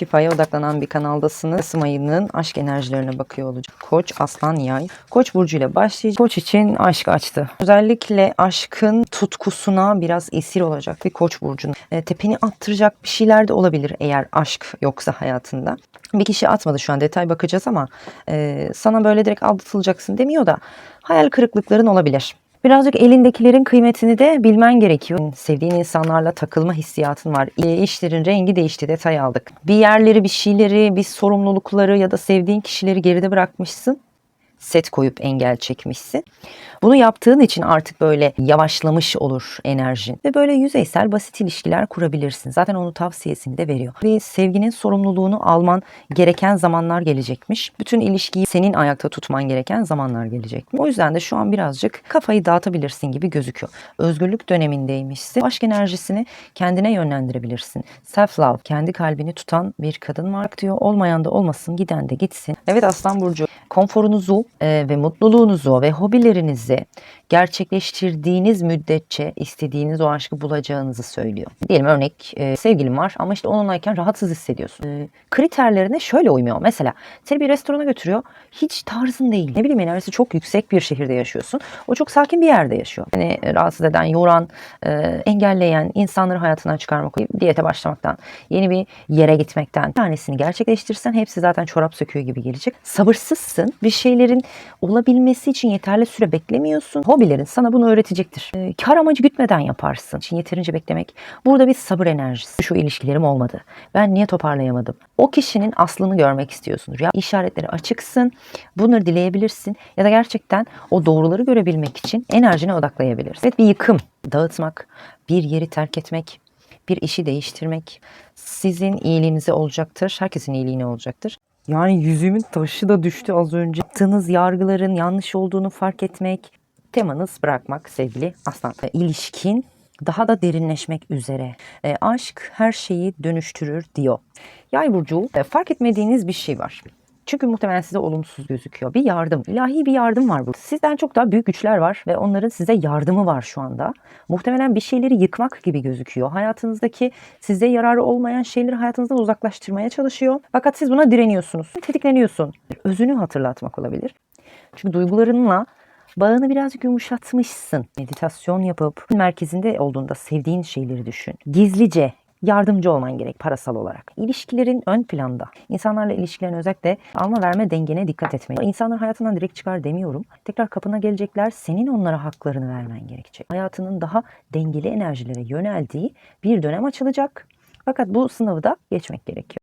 şifaya odaklanan bir kanaldasınız. Kasım ayının aşk enerjilerine bakıyor olacak. Koç, aslan, yay. Koç burcuyla başlayacak. Koç için aşk açtı. Özellikle aşkın tutkusuna biraz esir olacak bir koç burcunun. E, tepeni attıracak bir şeyler de olabilir eğer aşk yoksa hayatında. Bir kişi atmadı şu an detay bakacağız ama e, sana böyle direkt aldatılacaksın demiyor da hayal kırıklıkların olabilir. Birazcık elindekilerin kıymetini de bilmen gerekiyor. Sevdiğin insanlarla takılma hissiyatın var. İşlerin rengi değişti detay aldık. Bir yerleri, bir şeyleri, bir sorumlulukları ya da sevdiğin kişileri geride bırakmışsın. Set koyup engel çekmişsin. Bunu yaptığın için artık böyle yavaşlamış olur enerjin. Ve böyle yüzeysel basit ilişkiler kurabilirsin. Zaten onun tavsiyesini de veriyor. Ve sevginin sorumluluğunu alman gereken zamanlar gelecekmiş. Bütün ilişkiyi senin ayakta tutman gereken zamanlar gelecek. O yüzden de şu an birazcık kafayı dağıtabilirsin gibi gözüküyor. Özgürlük dönemindeymişsin. Aşk enerjisini kendine yönlendirebilirsin. Self love, kendi kalbini tutan bir kadın var diyor. Olmayan da olmasın, giden de gitsin. Evet Aslan Burcu, konforunuzu e, ve mutluluğunuzu ve hobilerinizi gerçekleştirdiğiniz müddetçe istediğiniz o aşkı bulacağınızı söylüyor. Diyelim örnek e, sevgilin var ama işte onunlayken rahatsız hissediyorsun. E, kriterlerine şöyle uymuyor. Mesela seni bir restorana götürüyor. Hiç tarzın değil. Ne bileyim enerjisi çok yüksek bir şehirde yaşıyorsun. O çok sakin bir yerde yaşıyor. Yani rahatsız eden, yoran, engelleyen insanları hayatından çıkarmak, diyete başlamaktan, yeni bir yere gitmekten bir tanesini gerçekleştirsen hepsi zaten çorap söküyor gibi gelecek. Sabırsızsın. Bir şeylerin olabilmesi için yeterli süre beklemiyorsun. Hobilerin sana bunu öğretecektir. E, kar amacı gütmeden yaparsın. için yeterince beklemek. Burada bir sabır enerjisi. Şu ilişkilerim olmadı. Ben niye toparlayamadım? O kişinin aslını görmek istiyorsundur. Ya işaretleri açıksın. Bunları dileyebilirsin. Ya da gerçekten o doğruları görebilmek için enerjine odaklayabilirsin. Evet bir yıkım, dağıtmak, bir yeri terk etmek, bir işi değiştirmek sizin iyiliğinize olacaktır. Herkesin iyiliğine olacaktır. Yani yüzümün taşı da düştü az önce. Yaptığınız yargıların yanlış olduğunu fark etmek. Temanız bırakmak sevgili aslan. E, İlişkin daha da derinleşmek üzere. E, aşk her şeyi dönüştürür diyor. Yay burcu e, fark etmediğiniz bir şey var. Çünkü muhtemelen size olumsuz gözüküyor. Bir yardım, ilahi bir yardım var burada. Sizden çok daha büyük güçler var ve onların size yardımı var şu anda. Muhtemelen bir şeyleri yıkmak gibi gözüküyor. Hayatınızdaki size yararı olmayan şeyleri hayatınızdan uzaklaştırmaya çalışıyor. Fakat siz buna direniyorsunuz. Tetikleniyorsun. Özünü hatırlatmak olabilir. Çünkü duygularınla bağını birazcık yumuşatmışsın. Meditasyon yapıp merkezinde olduğunda sevdiğin şeyleri düşün. Gizlice yardımcı olman gerek parasal olarak. İlişkilerin ön planda. İnsanlarla ilişkilerin özellikle alma verme dengene dikkat etmeyi. İnsanlar hayatından direkt çıkar demiyorum. Tekrar kapına gelecekler. Senin onlara haklarını vermen gerekecek. Hayatının daha dengeli enerjilere yöneldiği bir dönem açılacak. Fakat bu sınavı da geçmek gerekiyor.